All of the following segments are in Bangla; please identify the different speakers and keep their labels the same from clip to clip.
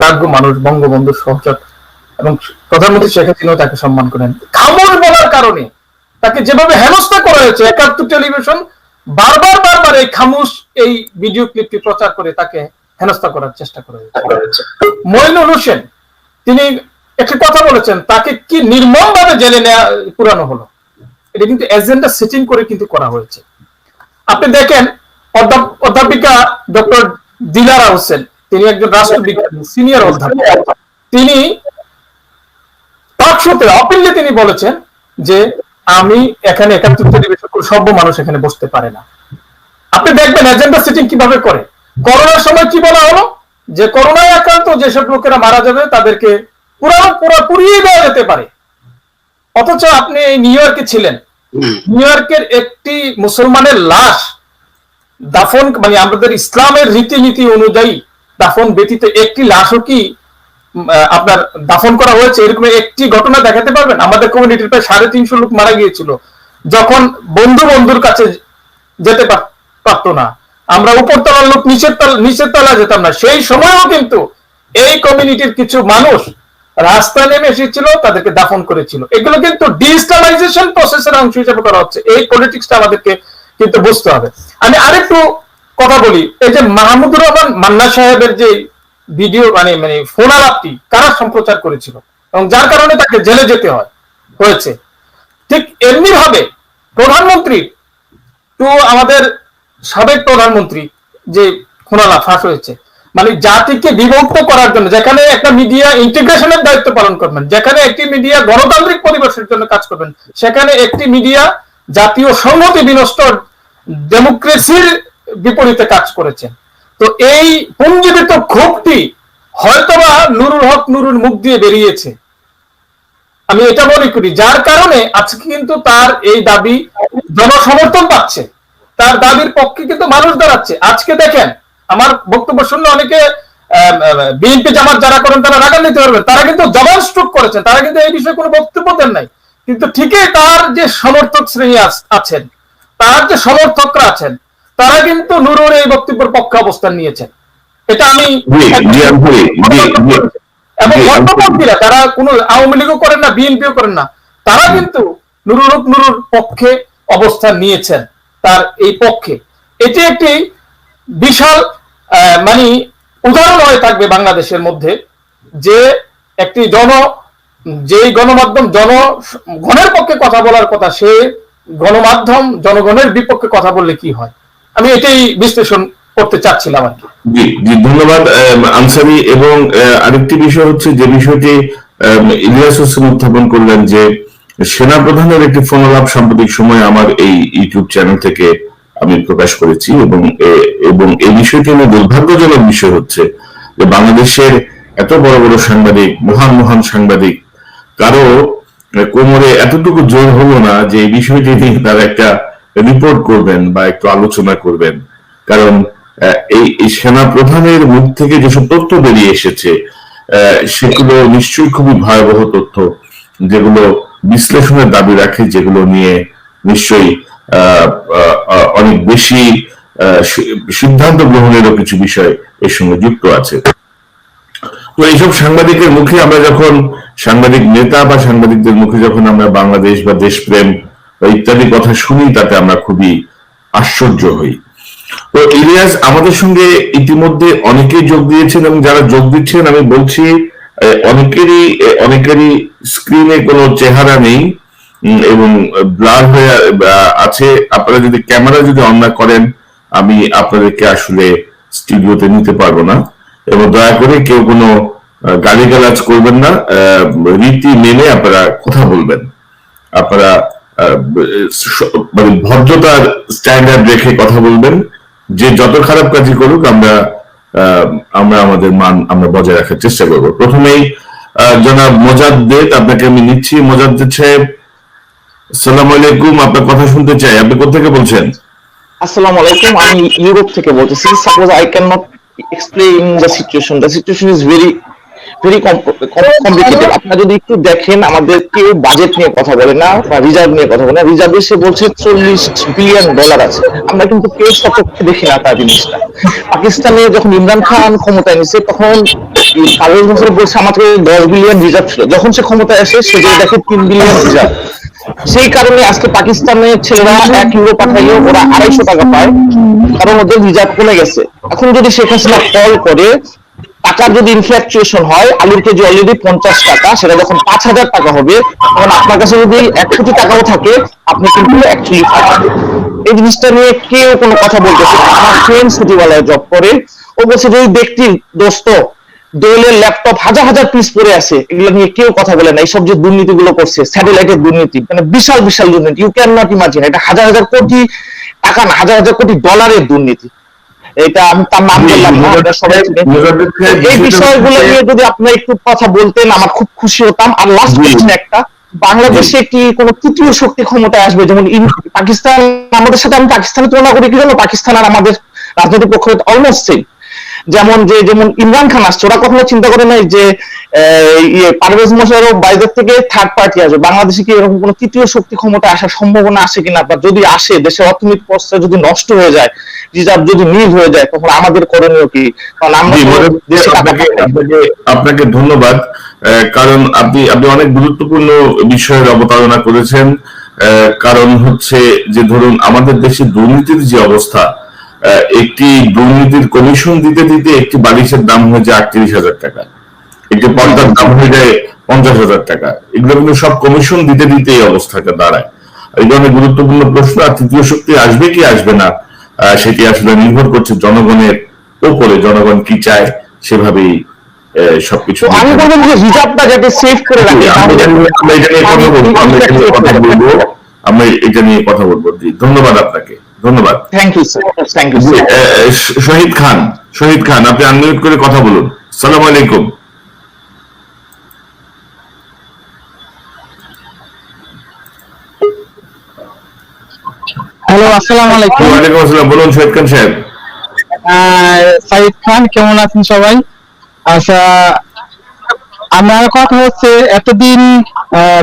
Speaker 1: প্রাজ্ঞ মানুষ বঙ্গবন্ধু সহচর এবং প্রধানমন্ত্রী শেখ হাসিনাও তাকে সম্মান করেন। খামোশ বলার কারণে তাকে যেভাবে হেনস্থা করা হয়েছে একাত্তর টেলিভিশন বারবার বারবার এই খামোশ এই ভিডিও ক্লিপটি প্রচার করে তাকে হেনস্থা করার চেষ্টা করা হয়েছে। মইনুল হোসেন তিনি একটি কথা বলেছেন তাকে কি নির্মম ভাবে জেলে নেওয়া পুরানো হলো? এটা কিন্তু এজেন্ডা সেটিং করে কিন্তু করা হয়েছে। আপনি দেখেন অধ্যাপ- অধ্যাপিকা ডক্টর দিলারা হোসেন তিনি একজন রাষ্ট্রবিজ্ঞানী সিনিয়র অধ্যাপক তিনি টকশোতে অপিলে তিনি বলেছেন যে আমি এখানে একাত্তর পরিবেশক সভ্য মানুষ এখানে বসতে পারে না। আপনি দেখবেন এজেন্ডা সেটিং কীভাবে করে? করোনার সময় কি বলা হলো? যে করোনায় আক্রান্ত যেসব লোকেরা মারা যাবে, তাদেরকে পুরো পুরো পুড়িয়ে দেওয়া যেতে পারে। অথচ আপনি নিউ ইয়র্কে ছিলেন। নিউ ইয়র্কের একটি মুসলমানের লাশ দাফন মানে আমাদের ইসলামের রীতিনীতি অনুযায়ী দাফন ব্যতীত একটি লাশও কি আপনার দাফন করা হয়েছে? এরকম একটি ঘটনা দেখাতে পারবেন? আমাদের কমিউনিটির প্রায় সাড়ে তিনশো লোক মারা গিয়েছিল। যখন বন্ধু বন্ধুর কাছে যেতে পার- পারতো না। আমরা উপর তলার লোক নিচের তলা নিচের তলা যেতাম না। সেই সময়ও কিন্তু এই কমিউনিটির কিছু মানুষ রাস্তায় নেমে এসেছিল, তাদেরকে দাফন করেছিল। এগুলো কিন্তু ডিজিটালাইজেশন প্রসেসের অংশ হিসেবে করা হচ্ছে। এই পলিটিক্সটা আমাদেরকে কিন্তু বুঝতে হবে। আমি আরেকটু কথা বলি, এই যে মাহমুদুর রহমান মান্না সাহেবের যে ভিডিও মানে মানে ফোন আলাপটি কারা সম্প্রচার করেছিল? এবং যার কারণে তাকে জেলে যেতে হয়, হয়েছে। ঠিক এমনি ভাবে প্রধানমন্ত্রী টু আমাদের সাবেক প্রধানমন্ত্রী যে খুনালা ফাঁস হয়েছে মানে জাতিকে বিভক্ত করার জন্য, যেখানে একটা মিডিয়া ইন্টিগ্রেশনের দায়িত্ব পালন করবেন, যেখানে একটি মিডিয়া গণতান্ত্রিক পরিবেশের জন্য কাজ করবেন, সেখানে একটি মিডিয়া জাতীয় সংহতি বিনষ্ট ডেমোক্রেসির বিপরীতে কাজ করেছেন তো এই পুঞ্জীবিত ক্ষোভটি হয়তোবা নুরুল হক নুরুল মুখ দিয়ে বেরিয়েছে। আমি এটা মনে করি, যার কারণে আজকে কিন্তু তার এই দাবি জনসমর্থন পাচ্ছে। তার দাবির পক্ষে কিন্তু মানুষ দাঁড়াচ্ছে। আজকে দেখেন, আমার বক্তব্য শুনলে অনেকে বিএনপি জামাত যারা করেন তারা রাগান্বিত পারবেন তারা কিন্তু জবান স্ট্রোক করেছেন। তারা কিন্তু এই বিষয়ে কোনো বক্তব্য দেন নাই। কিন্তু ঠিকই তার যে সমর্থক শ্রেণি আছেন, তার যে সমর্থকরা আছেন তারা কিন্তু নুরুর এই বক্তব্যের পক্ষে অবস্থান নিয়েছেন। এটা আমি। এবং
Speaker 2: জি,
Speaker 1: তারা কোনো আওয়ামী লীগও করেন না বিএনপিও করেন না। তারা কিন্তু নুরুল নুরুর পক্ষে অবস্থান নিয়েছেন তার এই পক্ষে। এটি একটি বিশাল আহ, মানে উদাহরণ হয়ে থাকবে বাংলাদেশের মধ্যে যে একটি জন যেই গণমাধ্যম জন গণের পক্ষে কথা বলার কথা সে গণমাধ্যম জনগণের বিপক্ষে কথা বললে কি হয়? আমি এটাই বিশ্লেষণ করতে চাচ্ছিলাম আর কি।
Speaker 2: জি ধন্যবাদ আনসারি এবং আরেকটি বিষয় হচ্ছে যে বিষয়টি আম, ইলিয়াস হোসেন উত্থাপন করলেন যে সেনা প্রধানের একটি ফোনালাপ সাম্প্রতিক সময় আমার এই ইউটিউব চ্যানেল থেকে আমি প্রকাশ করেছি এবং এবং এই বিষয়টি হলো দুর্ভাগ্যজনক বিষয় হচ্ছে যে বাংলাদেশের এত বড় বড় সাংবাদিক মহান মহান সাংবাদিক কারও কোমরে এতটুকু জোর হলো না যে এই বিষয়টি নিয়ে তারা একটা রিপোর্ট করবেন বা একটু আলোচনা করবেন। কারণ এই সেনা প্রধানের মুখ থেকে যেসব তথ্য বেরিয়ে এসেছে সেগুলো নিশ্চয়ই খুবই ভয়াবহ তথ্য, যেগুলো বিশ্লেষণের দাবি রাখে, যেগুলো নিয়ে নিশ্চয়ই অনেক বেশি সিদ্ধান্ত গ্রহণেরও কিছু বিষয় এর সঙ্গে যুক্ত আছে। তো এইসব সাংবাদিকের মুখে আমরা যখন, সাংবাদিক নেতা বা সাংবাদিকদের মুখে যখন আমরা বাংলাদেশ বা দেশপ্রেম বা ইত্যাদি কথা শুনি তাতে আমরা খুবই আশ্চর্য হই। তো ইলিয়াস আমাদের সঙ্গে ইতিমধ্যে অনেকেই যোগ দিয়েছেন এবং যারা যোগ দিচ্ছেন, আমি বলছি অনেকেরই অনেকেরই স্ক্রিনে কোনো চেহারা নেই এবং ব্লার হয়ে আছে। আপনারা যদি ক্যামেরা যদি অন না করেন, আমি আপনাদেরকে আসলে স্টুডিওতে নিতে পারব না। এবং দয়া করে কেউ কোনো গালিগালাজ করবেন না। রীতি মেনে আপনারা কথা বলবেন। আপনারা মানে ভদ্রতার স্ট্যান্ডার্ড রেখে কথা বলবেন। যে যত খারাপ কাজই করুক, আমরা আমরা আমাদের মান আমরা বজায় রাখার চেষ্টা করব। প্রথমেই জনাব মোজাদ্দেদ, আপনাকে আমি নিচ্ছি। মোজাদ্দেদ সাহেব সালাম আলাইকুম। আপনার কথা শুনতে চাই। আপনি কোথেকে বলছেন?
Speaker 3: আসসালামু আলাইকুম। আমি ইউরোপ থেকে বলতেছি। Suppose I can not explain the situation the situation is very very complicated আপনারা যদি একটু দেখেন আমাদের কেউ বাজেট নিয়ে কথা বলে না বা রিজার্ভ নিয়ে কথা বলে না রিজার্ভে সে বলছে চল্লিশ বিলিয়ন ডলার আছে। আমরা কিন্তু কেউ সপক্ষে দেখি না তার জিনিসটা। পাকিস্তানে যখন ইমরান খান ক্ষমতায় নিছে তখন কাগজ বছর বলছে আমাদের দশ বিলিয়ন রিজার্ভ ছিল। যখন সে ক্ষমতায় আসে সে যে দেখে তিন বিলিয়ন রিজার্ভ সেই কারণে আজকে পাকিস্তানের ছেলেরা এক ইউরো পাঠাইলেও ওরা আড়াইশো টাকা পায়। কারণ ওদের রিজার্ভ কমে গেছে। এখন যদি শেখ হাসিনা কল করে টাকার যদি ইনফ্ল্যাকচুয়েশন হয়, আলুর কেজি অলরেডি পঞ্চাশ টাকা, সেটা যখন পাঁচ হাজার টাকা হবে, তখন আপনার কাছে যদি এক কোটি টাকাও থাকে, আপনি কিন্তু অ্যাকচুয়ালি এই জিনিসটা নিয়ে কেউ কোনো কথা বলতেছে না। আমার ফ্রেন্ড সচিবালয়ে জব করে, ও বলছে যে ওই ব্যক্তির দোস্ত, দোলের ল্যাপটপ হাজার হাজার পিস পড়ে আছে। এগুলো নিয়ে কেউ কথা বলে না। এইসব যে দুর্নীতিগুলো করছে স্যাটেলাইটের দুর্নীতি মানে বিশাল বিশাল দুর্নীতি। ইউ ক্যান নট ইমাজিন এটা হাজার হাজার কোটি টাকা না, হাজার হাজার কোটি ডলারের দুর্নীতি। এটা আমি তার নাম বললাম না। এটা সবাই চিনে।
Speaker 2: মুজাদ্দেদ সাহেব,
Speaker 3: এই বিষয়গুলো নিয়ে যদি আপনি একটু কথা বলতেন আমার খুব খুশি হতাম। আর লাস্ট। কোশ্চেন একটা। বাংলাদেশে কি কোনো তৃতীয় শক্তি ক্ষমতায় আসবে? যেমন পাকিস্তান আমাদের সাথে আমি পাকিস্তানের তুলনা করি কি জানো? পাকিস্তান আর আমাদের রাজনৈতিক পক্ষ অলমোস্ট সেম যেমন যে যেমন ইমরান খান আসছে ওরা কখনো চিন্তা করে নাই যে ইয়ে পারভেজ মোশারফ বাইরের থেকে থার্ড পার্টি আসবে। বাংলাদেশে কি এরকম কোনো তৃতীয় শক্তি ক্ষমতা আসার সম্ভাবনা আছে কিনা? বা যদি আসে দেশের অর্থনৈতিক অবস্থা যদি নষ্ট হয়ে যায় রিজার্ভ যদি নীল হয়ে যায় তখন আমাদের করণীয় কি? কারণ আমরা
Speaker 2: আপনাকে ধন্যবাদ কারণ আপনি আপনি অনেক গুরুত্বপূর্ণ বিষয়ের অবতারণা করেছেন কারণ হচ্ছে যে ধরুন আমাদের দেশে দুর্নীতির যে অবস্থা আহ, একটি দুর্নীতির কমিশন দিতে দিতে একটি বালিশের দাম হয়ে যায় আটত্রিশ হাজার টাকা। একটি পর্দার দাম হয়ে যায় পঞ্চাশ হাজার টাকা। এগুলো কিন্তু সব কমিশন দিতে দিতে এই অবস্থাটা দাঁড়ায়। এগুলো অনেক গুরুত্বপূর্ণ প্রশ্ন আর তৃতীয় শক্তি আসবে কি আসবে না সেটি আসলে নির্ভর করছে জনগণের উপরে জনগণ কি চায় সেভাবেই সবকিছু
Speaker 3: আমি বলব যে যাতে সেভ করে রাখে
Speaker 2: আমরা এটা নিয়ে- কথা বলব আমরা এটা নিয়ে কথা বলব আমরা এটা নিয়ে কথা বলব। ধন্যবাদ আপনাকে ধন্যবাদ।
Speaker 3: Thank you sir thank you
Speaker 2: Shahid Khan Shahid Khan আপনি আনমিউট করে কথা বলুন। সালাম আলাইকুম।
Speaker 4: হ্যালো আসসালামু আলাইকুম।
Speaker 2: ওয়ালাইকুম আসসালাম বলুন শহীদ খান সাহেব।
Speaker 4: সাইদ খান কেমন আছেন সবাই? আচ্ছা আমার কথা হচ্ছে এতদিন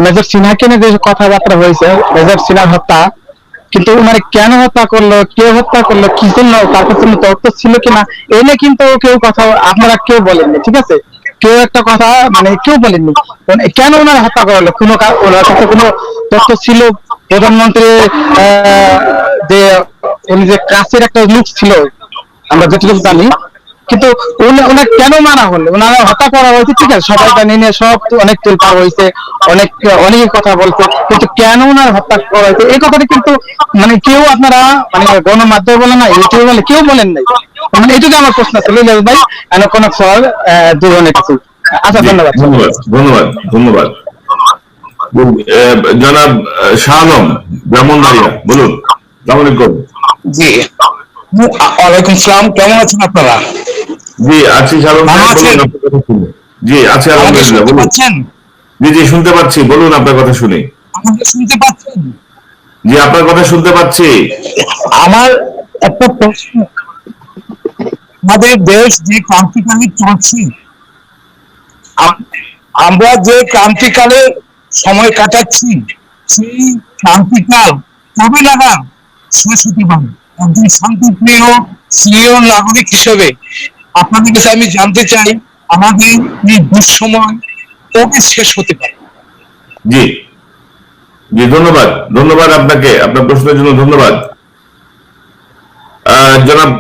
Speaker 4: মেজর সিনহাকে নিয়ে যে কথাবার্তা হয়েছে মেজর সিনহার হত্যা কিন্তু মানে কেন হত্যা করল কে হত্যা করল কি জন্য তার কাছে তথ্য ছিল কিনা এ নিয়ে কিন্তু কেউ কথা আপনারা কেউ বলেননি ঠিক আছে? কেউ একটা কথা মানে কেউ বলেননি। মানে কেন ওনার হত্যা করল? কোনো ওনার কাছে কোনো তথ্য ছিল প্রধানমন্ত্রী যে উনি যে কাছের একটা লুক ছিল আমরা যেটুকু জানি কিন্তু ওনার কেন মারা হলো? ওনারা হত্যা করা হয়েছে ঠিক আছে সবাই জানি নিয়ে সব অনেক তেল পার হয়েছে অনেক অনেক কথা বলছে কিন্তু কেন ওনার হত্যা করা হয়েছে? এই কথাটা কিন্তু মানে কেউ আপনারা মানে গণমাধ্যমে বলেন না ইউটিউবে বলে কেউ বলেন নাই। মানে এটুকু আমার প্রশ্ন ছিল ভাই? এন কোনো আহ, দুজনের কাছে। আচ্ছা ধন্যবাদ।
Speaker 2: ধন্যবাদ ধন্যবাদ ধন্যবাদ। জনাব শাহ আলম ব্রাহ্মণবাড়িয়া বলুন। সালাম আলাইকুম।
Speaker 5: জি। ওয়ালাইকুম সালাম কেমন আছেন আপনারা?
Speaker 2: জি আছি শুনে। জি আছি আলহামদুলিল্লাহ বলুন। জি জি শুনতে পাচ্ছি। বলুন আপনার কথা শুনে।
Speaker 5: শুনতে পাচ্ছেন?
Speaker 2: জি আপনার কথা শুনতে পাচ্ছি।
Speaker 5: আমার একটা প্রশ্ন। আমাদের দেশ যে ক্রান্তিকালে চলছে আমরা যে ক্রান্তিকালে সময় কাটাচ্ছি, সেই ক্রান্তিকাল কবে শেষ হতে পারে একজন শান্তিপ্রিয় স্নেহ নাগরিক হিসেবে আপনাদের কাছে আমি জানতে চাই, আমাদের এই দুঃসময় কবে শেষ হতে পারে?
Speaker 2: জি। জি, ধন্যবাদ। ধন্যবাদ আপনাকে। আপনার প্রশ্নের জন্য ধন্যবাদ। জনাব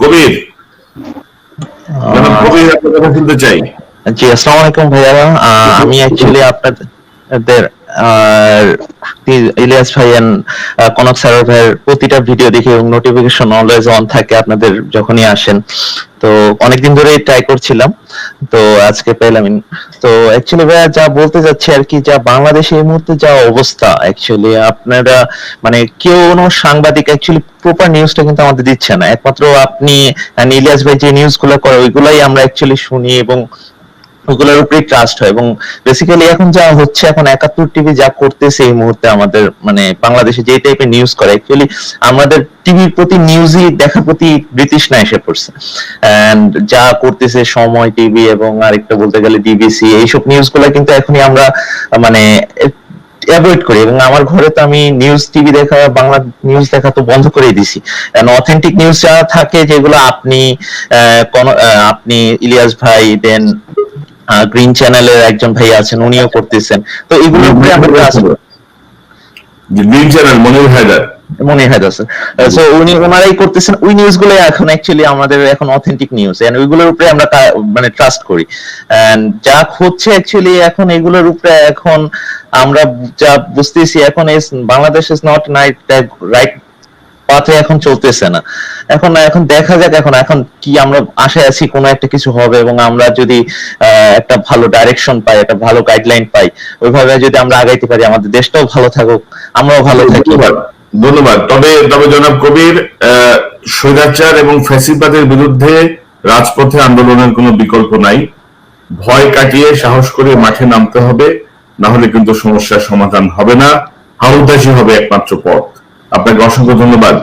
Speaker 2: কবির। জনাব কবির, আপনার কথা শুনতে চাই।
Speaker 6: জি আসসালামু আলাইকুম ভাইয়া আমি অ্যাকচুয়ালি আপনাদের ইলিয়াস কনক স্যার ভাইয়ের প্রতিটা ভিডিও দেখে এবং নোটিফিকেশন অলওয়েজ অন থাকে আপনাদের যখনই আসেন। তো অনেকদিন ধরেই ট্রাই করছিলাম। তো আজকে পেলাম। তো অ্যাকচুয়ালি ভাইয়া যা বলতে যাচ্ছি আর কি যা বাংলাদেশে এই মুহূর্তে যা অবস্থা অ্যাকচুয়ালি আপনারা মানে কেউ কোনো সাংবাদিক অ্যাকচুয়ালি প্রপার নিউজটা কিন্তু আমাদের দিচ্ছে না। একমাত্র আপনি ইলিয়াস ভাই যে নিউজগুলো করে ওইগুলাই আমরা অ্যাকচুয়ালি শুনি এবং ওগুলোর উপরে ট্রাস্ট হয় এবং বেসিক্যালি এখন যা হচ্ছে, এখন একাত্তর টিভি যা করতেছে এই মুহূর্তে আমাদের মানে বাংলাদেশে যে টাইপের নিউজ করে অ্যাকচুয়ালি আমাদের টিভির প্রতি নিউজই দেখার প্রতি ব্রিটিশনা এসে পড়ছে। এন্ড যা করতেছে সময় টিভি এবং আরেকটা বলতে গেলে ডিবিসি এইসব নিউজগুলো কিন্তু এখনই আমরা মানে অ্যাভয়েড করি। এবং আমার ঘরে তো আমি নিউজ টিভি দেখা, বাংলা নিউজ দেখা তো বন্ধ করে দিছি। অথেন্টিক নিউজ যা থাকে, যেগুলো আপনি আপনি ইলিয়াস ভাই দেন গ্রিন চ্যানেলের একজন ভাই আছেন উনিও করতেছেন। তো এগুলোর উপরে আমরা কাজ
Speaker 2: গ্রিন চ্যানেল মনির হায়দার।
Speaker 6: মনে হয় সো উনি ওনারাই করতেছেন। ওই নিউজগুলো এখন অ্যাকচুয়ালি আমাদের এখন অথেন্টিক নিউজ এন্ড ওইগুলোর উপরে আমরা মানে ট্রাস্ট করি। এন্ড যা হচ্ছে অ্যাকচুয়ালি এখন এগুলোর উপরে এখন আমরা যা বুঝতেছি এখন Bangladesh is not night right পাথে এখন চলতেছে না। এখন এখন দেখা যাক এখন এখন কি আমরা আশায় আছি কোনো একটা কিছু হবে এবং আমরা যদি একটা ভালো ডাইরেকশন পাই, একটা ভালো গাইডলাইন পাই, ওইভাবে যদি আমরা আগাইতে পারি, আমাদের দেশটাও ভালো থাকুক, আমরাও ভালো থাকি।
Speaker 2: ধন্যবাদ তবে তবে জনাব কবির স্বৈরাচার এবং ফ্যাসিবাদের বিরুদ্ধে রাজপথে আন্দোলনের কোনো বিকল্প নাই। ভয় কাটিয়ে সাহস করে মাঠে নামতে হবে, না হলে কিন্তু সমস্যার সমাধান হবে না। হাউদাসি হবে একমাত্র পথ। আপনাকে অসংখ্য ধন্যবাদ।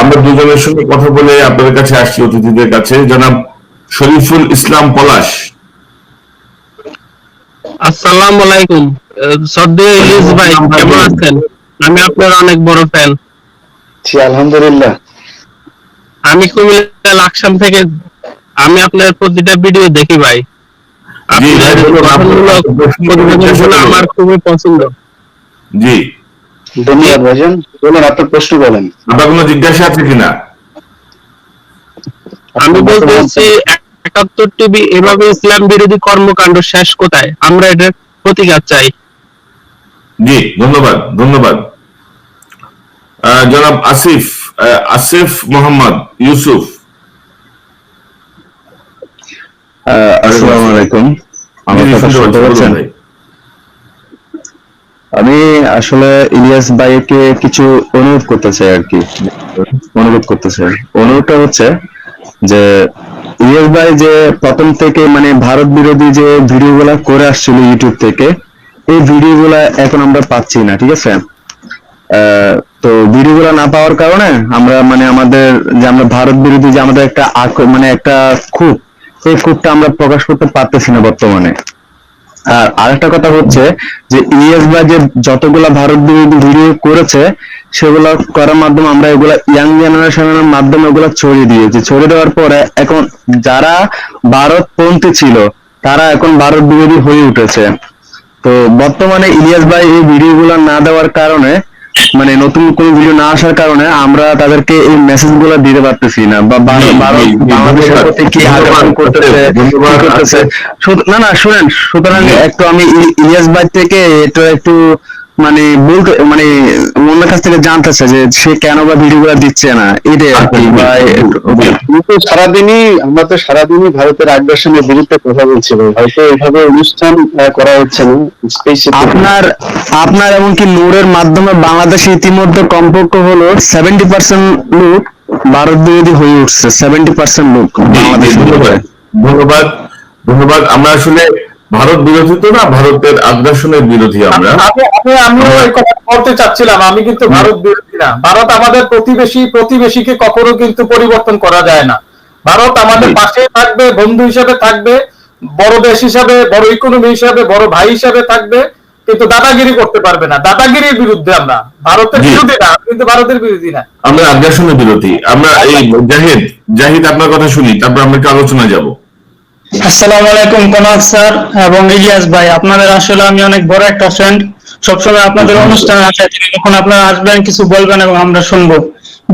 Speaker 2: আমরা দুজনের সঙ্গে কথা বলে আপনাদের কাছে আসছি অতিথিদের কাছে। জনাব শরীফুল ইসলাম পলাশ।
Speaker 7: আসসালামু আলাইকুম। সদ্দে ইলিশ ভাই কেমন আছেন? আমি আপনার অনেক বড় ফ্যান
Speaker 3: জি আলহামদুলিল্লাহ।
Speaker 7: আমি কুমিল্লা লাকসাম থেকে আমি আপনার প্রতিটা ভিডিও দেখি ভাই। আপনার। আমার খুবই পছন্দ।
Speaker 2: জি।
Speaker 3: ধন্যবাদ ভাইজান। বলুন আপনার প্রশ্ন বলেন।
Speaker 2: আপনার কোনো জিজ্ঞাসা আছে কিনা?
Speaker 7: আমি বলতে চাচ্ছি একাত্তর টিভি এভাবে ইসলাম বিরোধী কর্মকাণ্ড শেষ কোথায়? আমরা এটার প্রতিকার চাই।
Speaker 2: জি ধন্যবাদ ধন্যবাদ। আহ, জনাব আসিফ আহ, আসিফ মোহাম্মদ ইউসুফ।
Speaker 8: আসসালামু আলাইকুম। আমার কথা
Speaker 2: শুনতে
Speaker 8: শুনতে
Speaker 2: পাচ্ছি,
Speaker 8: পাচ্ছেন। আমি আসলে ইলিয়াস ভাইকে কিছু অনুরোধ করতে চাই আর কি। অনুরোধ করতে চাই। অনুরোধটা হচ্ছে যে, ইলিয়াস ভাই যে প্রথম থেকে মানে ভারত বিরোধী যে ভিডিওগুলা করে আসছিল ইউটিউব থেকে, এই ভিডিওগুলা এখন আমরা পাচ্ছি না, ঠিক আছে? তো ভিডিওগুলো না পাওয়ার কারণে আমরা মানে আমাদের যে আমরা ভারত বিরোধী যে আমাদের একটা মানে একটা খুব এই খুবটা আমরা প্রকাশ করতে পারতেছি না বর্তমানে। আর আরেকটা কথা হচ্ছে যে ইয়েস বা যে যতগুলা ভারত বিরোধী ভিডিও করেছে, সেগুলো করার মাধ্যমে আমরা এগুলা ইয়াং জেনারেশনের মাধ্যমে ওগুলা ছড়িয়ে দিয়েছি। ছড়িয়ে দেওয়ার পরে এখন যারা ভারত ভারতপন্থী ছিল, তারা এখন ভারত বিরোধী হয়ে উঠেছে। তো বর্তমানে ইলিয়াস ভাই এই ভিডিওগুলো না দেওয়ার কারণে মানে নতুন কোন ভিডিও না আসার কারণে আমরা তাদেরকে এই মেসেজগুলো দিতে পারতেছি না বা বাংলাদেশের প্রতি কি করতেছে করতেছে? না না শুনেন সুতরাং একটু আমি ইলিয়াস ভাই থেকে এটা একটু মানে বলতে মানে অন্যের কাছ থেকে জানতে চাই যে সে কেন বা ভিডিও গুলো দিচ্ছে না এটাই আর কি বা
Speaker 9: কিন্তু সারাদিনই আমরা তো সারাদিনই ভারতের আগ্রাসনের বিরুদ্ধে কথা বলছি ভাই। হয়তো এভাবে অনুষ্ঠান করা হচ্ছে না
Speaker 8: আপনার আপনার এমনকি নূরের মাধ্যমে বাংলাদেশে ইতিমধ্যে কমপক্ষে হলো সেভেন্টি পার্সেন্ট লোক ভারত বিরোধী হয়ে উঠছে সেভেন্টি পার্সেন্ট লোক বাংলাদেশ
Speaker 2: ধন্যবাদ ধন্যবাদ। আমরা আসলে ভারত বিরোধী তো না ভারতের আগ্রাসনের বিরোধী আমরা।
Speaker 1: আমি বলতে চাচ্ছিলাম আমি কিন্তু ভারত বিরোধী না। ভারত আমাদের প্রতিবেশী প্রতিবেশীকে কখনো কিন্তু পরিবর্তন করা যায় না। ভারত আমাদের পাশে থাকবে বন্ধু হিসাবে থাকবে বড় দেশ হিসাবে বড় ইকোনমি হিসাবে বড় ভাই হিসাবে থাকবে কিন্তু দাদাগিরি করতে পারবে না। দাদাগিরির বিরুদ্ধে আমরা। ভারতের বিরোধী না কিন্তু ভারতের বিরোধী না।
Speaker 2: আমরা আগ্রাসনের বিরোধী। আমরা এই জাহিদ জাহিদ আপনার কথা শুনি তারপর আমরা একটু আলোচনা যাব।
Speaker 10: আসসালামু আলাইকুম কনক স্যার? এবং ইলিয়াস ভাই, আপনাদের আসলে আমি অনেক বড় একটা সবসময় আপনাদের যখন আপনারা আসবেন, কিছু বলবেন এবং আমরা শুনব।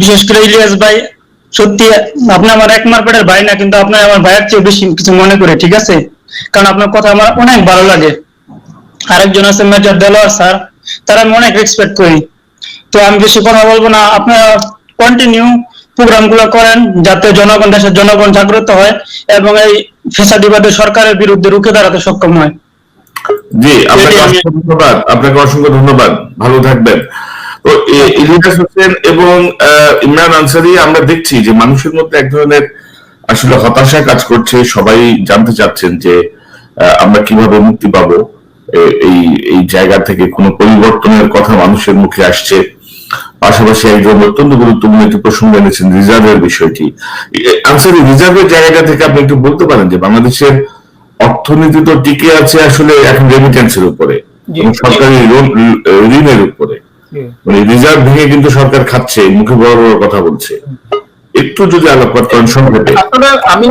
Speaker 10: বিশেষ করে ইলিয়াস ভাই, সত্যি, আপনি আমার এক ভাই না, কিন্তু আমার ভাইয়ের চেয়ে বেশি কিছু মনে করে, ঠিক আছে? কারণ আপনার কথা আমার অনেক ভালো লাগে। আরেকজন আছে মেজর দেলোয়ার স্যার, তারা আমি অনেক রেসপেক্ট করি। তো আমি বেশি কথা বলব না, আপনারা কন্টিনিউ প্রোগ্রামগুলো করেন, যাতে জনগণ, দেশের জনগণ জাগ্রত হয়, এবং এই ফেসাদিবাদী সরকারের বিরুদ্ধে রুখে দাঁড়াতে সক্ষম হয়
Speaker 2: জি আপনাকে অসংখ্য ধন্যবাদ। আপনাকে অসংখ্য ধন্যবাদ। ভালো থাকবেন। তো ইলিয়াস হোসেন এবং ইমরান আনসারি আমরা দেখছি যে মানুষের মধ্যে এক ধরনের আসলে হতাশা কাজ করছে। সবাই জানতে চাচ্ছেন যে আমরা কীভাবে মুক্তি পাবো। এই এই জায়গা থেকে কোনো পরিবর্তনের কথা মানুষের মুখে আসছে। পাশাপাশি একজন অত্যন্ত গুরুত্বপূর্ণ একটি প্রসঙ্গ এনেছেন রিজার্ভের বিষয়টি। আনসার রিজার্ভের জায়গাটা থেকে আপনি একটু বলতে পারেন যে বাংলাদেশের অর্থনীতি তো টিকে আছে আসলে এখন রেমিটেন্সের উপরে সরকারি ঋণের উপরে। মানে রিজার্ভ ভেঙে কিন্তু সরকার খাচ্ছে মুখে বড় বড় কথা বলছে। একটু যদি আলোকপাত করেন সংক্ষেপে
Speaker 1: আমি